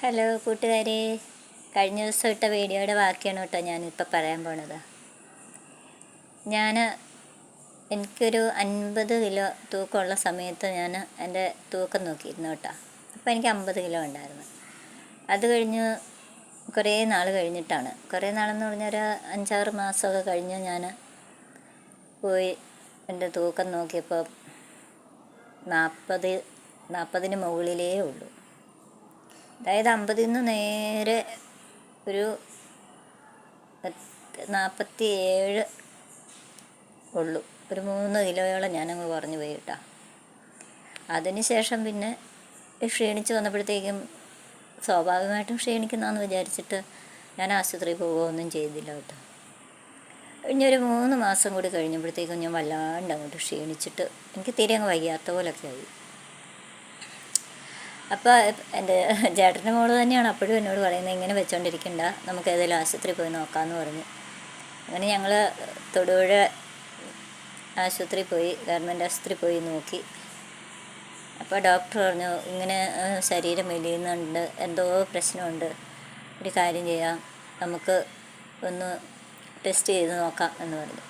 Hello കൂട്ടുകാരെ. കഴിഞ്ഞ ദിവസം ഇട്ട വീഡിയോയുടെ ബാക്കിയാണ് കേട്ടോ ഞാനിപ്പോൾ പറയാൻ പോണത്. ഞാൻ എനിക്കൊരു അൻപത് കിലോ തൂക്കമുള്ള സമയത്ത് ഞാൻ എന്റെ തൂക്കം നോക്കിയിരുന്നു കേട്ടോ. അപ്പോൾ എനിക്ക് അമ്പത് കിലോ ഉണ്ടായിരുന്നു. അത് കഴിഞ്ഞ് കുറേ നാൾ കഴിഞ്ഞിട്ടാണ്. കുറേ നാളെന്ന് പറഞ്ഞാൽ ഒരു അഞ്ചാറ് മാസമൊക്കെ കഴിഞ്ഞ് ഞാൻ പോയി എന്റെ തൂക്കം നോക്കിയപ്പോൾ നാൽപ്പത് നാൽപ്പതിന് മുകളിലേ ഉള്ളൂ. അതായത് അമ്പതിൽ നിന്ന് നേരെ ഒരു നാൽപ്പത്തി ഏഴ് ഉള്ളു. ഒരു മൂന്ന് കിലോയോളം ഞാനങ്ങ് കുറഞ്ഞു പോയി കേട്ടോ. അതിനുശേഷം പിന്നെ ക്ഷീണിച്ച് വന്നപ്പോഴത്തേക്കും സ്വാഭാവികമായിട്ടും ക്ഷീണിക്കുന്നതെന്ന് വിചാരിച്ചിട്ട് ഞാൻ ആശുപത്രിയിൽ പോകുകയൊന്നും ചെയ്തില്ല കേട്ടോ. കഴിഞ്ഞൊരു മൂന്ന് മാസം കൂടി കഴിഞ്ഞപ്പോഴത്തേക്കും ഞാൻ വല്ലാണ്ട് അങ്ങോട്ട് ക്ഷീണിച്ചിട്ട് എനിക്ക് തീരെ അങ്ങ് വയ്യാത്ത പോലൊക്കെ ആയി. അപ്പോൾ എന്റെ ചേട്ടന്റെ മോൾ തന്നെയാണ് അപ്പോഴും എന്നോട് പറയുന്നത് ഇങ്ങനെ വെച്ചോണ്ടിരിക്കണ്ട നമുക്ക് ഏതെങ്കിലും ആശുപത്രി പോയി നോക്കാമെന്ന് പറഞ്ഞു. അങ്ങനെ ഞങ്ങൾ തൊടുപുഴ ആശുപത്രി പോയി ഗവൺമെന്റ് ആശുപത്രി പോയി നോക്കി. അപ്പോൾ ഡോക്ടർ പറഞ്ഞു ഇങ്ങനെ ശരീരം മെലിയുന്നുണ്ട് എന്തോ പ്രശ്നമുണ്ട് ഒരു കാര്യം ചെയ്യാം നമുക്ക് ഒന്ന് ടെസ്റ്റ് ചെയ്ത് നോക്കാം എന്ന് പറഞ്ഞു.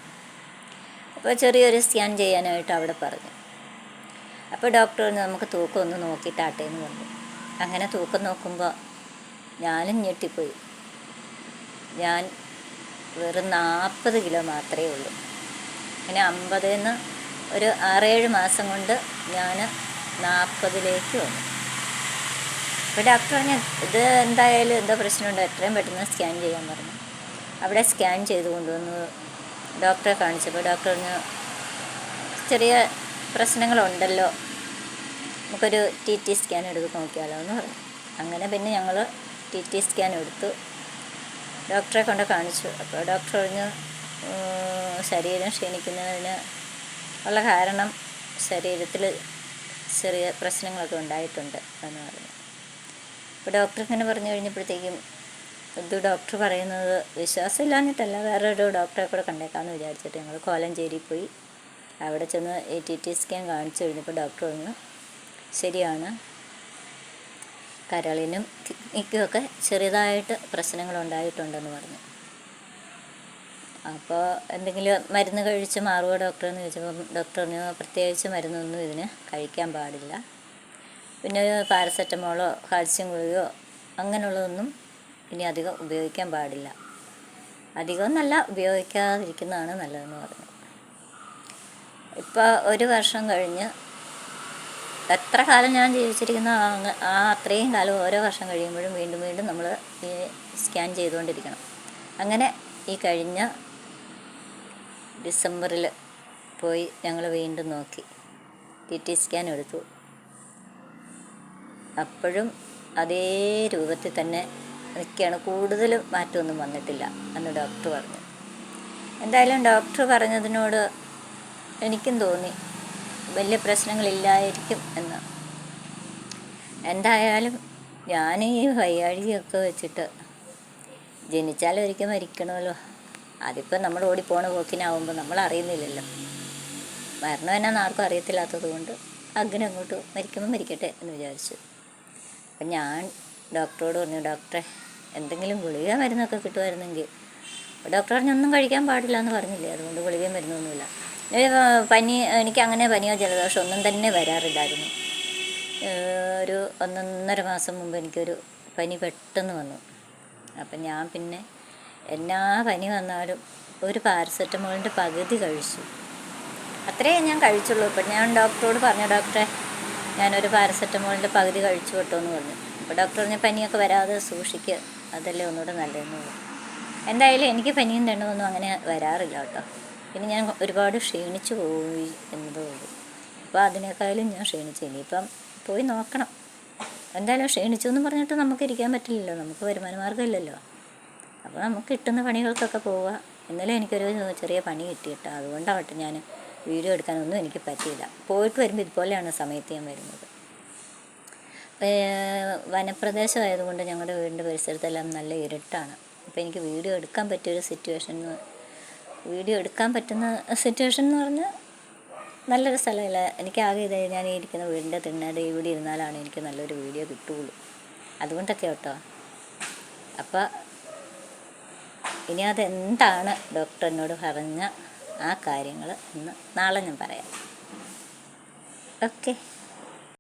അപ്പോൾ ചെറിയൊരു സ്കാൻ ചെയ്യാനായിട്ട് അവിടെ പറഞ്ഞു. അപ്പോൾ ഡോക്ടർ പറഞ്ഞു നമുക്ക് തൂക്കം ഒന്ന് നോക്കിയിട്ടാട്ടെ എന്ന് പറഞ്ഞു. അങ്ങനെ തൂക്കം നോക്കുമ്പോൾ ഞാനും ഞെട്ടിപ്പോയി. ഞാൻ വെറും നാൽപ്പത് കിലോ മാത്രമേ ഉള്ളൂ. അങ്ങനെ അമ്പതിൽ നിന്ന് ഒരു ആറേഴ് മാസം കൊണ്ട് ഞാൻ നാൽപ്പതിലേക്ക് വന്നു. അപ്പോൾ ഡോക്ടർ പറഞ്ഞു ഇത് എന്തായാലും എന്തോ പ്രശ്നമുണ്ട്? എത്രയും പെട്ടെന്ന് സ്കാൻ ചെയ്യാൻ പറഞ്ഞു. അവിടെ സ്കാൻ ചെയ്ത് കൊണ്ടുവന്നു. ഡോക്ടറെ കാണിച്ചപ്പോൾ ഡോക്ടർ പറഞ്ഞു ചെറിയ പ്രശ്നങ്ങളുണ്ടല്ലോ. നമുക്കൊരു ടി ടി സ്കാൻ എടുത്ത് നോക്കിയാലോ എന്ന് പറഞ്ഞു. അങ്ങനെ പിന്നെ ഞങ്ങൾ ടി ടി സ്കാൻ എടുത്തു. ഡോക്ടറെ കൊണ്ട് കാണിച്ചു. അപ്പോൾ ഡോക്ടർ പറഞ്ഞു ശരീരം ക്ഷീണിക്കുന്നതിന് ഉള്ള കാരണം ശരീരത്തിൽ ചെറിയ പ്രശ്നങ്ങളൊക്കെ ഉണ്ടായിട്ടുണ്ട് എന്ന് പറഞ്ഞു. അപ്പോൾ ഡോക്ടർ ഇങ്ങനെ പറഞ്ഞു കഴിഞ്ഞപ്പോഴത്തേക്കും ഇത് ഡോക്ടർ പറയുന്നത് വിശ്വാസമില്ലാഞ്ഞിട്ടല്ല. വേറൊരു ഡോക്ടറെ കൂടെ കണ്ടേക്കാമെന്ന് വിചാരിച്ചിട്ട് ഞങ്ങൾ കോലഞ്ചേരി പോയി. അവിടെ ചെന്ന് എ ടി ടി സ്കാൻ കാണിച്ചു കഴിഞ്ഞപ്പോൾ ഡോക്ടർ പറഞ്ഞു ശരിയാണ്. കരളിനും കിഡ്നിക്കുമൊക്കെ ചെറുതായിട്ട് പ്രശ്നങ്ങൾ ഉണ്ടായിട്ടുണ്ടെന്ന് പറഞ്ഞു. അപ്പോൾ എന്തെങ്കിലും മരുന്ന് കഴിച്ച് മാറുമോ ഡോക്ടർ എന്ന് ചോദിച്ചപ്പോൾ ഡോക്ടർ പറഞ്ഞു പ്രത്യേകിച്ച് മരുന്നൊന്നും ഇതിന് കഴിക്കാൻ പാടില്ല. പിന്നെ പാരസെറ്റമോളോ കാൽസ്യം ഗുളികയോ അങ്ങനെയുള്ളതൊന്നും ഇനി അധികം ഉപയോഗിക്കാൻ പാടില്ല. അധികം നല്ല ഉപയോഗിക്കാതിരിക്കുന്നതാണ് നല്ലതെന്ന് പറഞ്ഞു. ഇപ്പോൾ ഒരു വർഷം കഴിഞ്ഞ് എത്ര കാലം ഞാൻ ജീവിച്ചിരിക്കുന്ന ആ അത്രയും കാലം ഓരോ വർഷം കഴിയുമ്പോഴും വീണ്ടും വീണ്ടും നമ്മൾ ഈ സ്കാൻ ചെയ്തുകൊണ്ടിരിക്കണം. അങ്ങനെ ഈ കഴിഞ്ഞ ഡിസംബറിൽ പോയി ഞങ്ങൾ വീണ്ടും നോക്കി. ടി ടി സ്കാൻ എടുത്തു. അപ്പോഴും അതേ രൂപത്തിൽ തന്നെ നിൽക്കുകയാണ്. കൂടുതലും മാറ്റമൊന്നും വന്നിട്ടില്ല എന്ന് ഡോക്ടർ പറഞ്ഞു. എന്തായാലും ഡോക്ടർ പറഞ്ഞതിനോട് എനിക്കും തോന്നി. വലിയ പ്രശ്നങ്ങളില്ലായിരിക്കും എന്ന്. എന്തായാലും ഞാൻ ഈ വയ്യാഴികയൊക്കെ വെച്ചിട്ട് ജനിച്ചാൽ ഒരിക്കൽ മരിക്കണമല്ലോ. അതിപ്പോൾ നമ്മൾ ഓടിപ്പോണ പോക്കിനാവുമ്പോൾ നമ്മൾ അറിയുന്നില്ലല്ലോ. മരണം എന്നാന്ന് ആർക്കും അറിയത്തില്ലാത്തത് കൊണ്ട് അങ്ങനെ അങ്ങോട്ട് മരിക്കുമ്പോൾ മരിക്കട്ടെ എന്ന് വിചാരിച്ചു. അപ്പം ഞാൻ ഡോക്ടറോട് പറഞ്ഞു ഡോക്ടറെ എന്തെങ്കിലും ഗുളിക മരുന്നൊക്കെ കിട്ടുമായിരുന്നെങ്കിൽ. ഡോക്ടർ പറഞ്ഞു ഒന്നും കഴിക്കാൻ പാടില്ല എന്ന് പറഞ്ഞില്ലേ? അതുകൊണ്ട് ഗുളികയും മരുന്നൊന്നുമില്ല. പനി എനിക്ക് അങ്ങനെ പനിയോ ജലദോഷം ഒന്നും തന്നെ വരാറില്ലായിരുന്നു. ഒരു ഒന്നൊന്നര മാസം മുമ്പ് എനിക്കൊരു പനി പെട്ടെന്ന് വന്നു. അപ്പം ഞാൻ പിന്നെ എല്ലാ പനി വന്നാലും ഒരു പാരസെറ്റമോളിന്റെ പകുതി കഴിച്ചു. അത്രയേ ഞാൻ കഴിച്ചുള്ളൂ. ഇപ്പം ഞാൻ ഡോക്ടറോട് പറഞ്ഞു ഡോക്ടറെ ഞാനൊരു പാരസെറ്റമോളിന്റെ പകുതി കഴിച്ചു കേട്ടോ എന്ന് പറഞ്ഞു. അപ്പോൾ ഡോക്ടർ പറഞ്ഞ പനിയൊക്കെ വരാതെ സൂക്ഷിക്കുക അതല്ലേ ഒന്നുകൂടെ നല്ലതെന്ന് പറഞ്ഞു. എന്തായാലും എനിക്ക് പനിയും തെണ്ണമൊന്നും അങ്ങനെ വരാറില്ല കേട്ടോ. പിന്നെ ഞാൻ ഒരുപാട് ക്ഷീണിച്ചു പോയി എന്നതേ അപ്പോൾ അതിനേക്കാളും ഞാൻ ക്ഷീണിച്ചു. ഇനിയിപ്പം പോയി നോക്കണം. എന്തായാലും ക്ഷീണിച്ചു എന്ന് പറഞ്ഞിട്ട് നമുക്ക് ഇരിക്കാൻ പറ്റില്ലല്ലോ. നമുക്ക് വരുമാന മാർഗമില്ലല്ലോ അപ്പോൾ നമുക്ക് കിട്ടുന്ന പണികൾക്കൊക്കെ പോവുക ഇന്നലെ എനിക്കൊരു ചെറിയ പണി കിട്ടിയിട്ടോ. അതുകൊണ്ടാവട്ടെ ഞാൻ വീഡിയോ എടുക്കാനൊന്നും എനിക്ക് പറ്റിയില്ല. പോയിട്ട് വരുമ്പോൾ ഇതുപോലെയാണ് സമയത്ത് ഞാൻ വരുന്നത്. വനപ്രദേശം വനപ്രദേശമായതുകൊണ്ട് ഞങ്ങളുടെ വീടിന്റെ പരിസരത്തെല്ലാം നല്ല ഇരുട്ടാണ്. അപ്പോൾ എനിക്ക് വീഡിയോ എടുക്കാൻ പറ്റിയൊരു സിറ്റുവേഷൻ വീഡിയോ എടുക്കാൻ പറ്റുന്ന സിറ്റുവേഷൻ എന്ന് പറഞ്ഞാൽ നല്ലൊരു സ്ഥലമില്ല. എനിക്ക് ആകെ ഇത് ഞാൻ ഈ ഇരിക്കുന്ന വീടിന്റെ തിണ്ണയുടെ ഇവിടെ ഇരുന്നാലാണ് എനിക്ക് നല്ലൊരു വീഡിയോ കിട്ടുകയുള്ളൂ അതുകൊണ്ടൊക്കെ കേട്ടോ. അപ്പോൾ ഇനി അതെന്താണ് ഡോക്ടർ എന്നോട് പറഞ്ഞ ആ കാര്യങ്ങൾ ഇന്ന് നാളെ ഞാൻ പറയാം. ഓക്കെ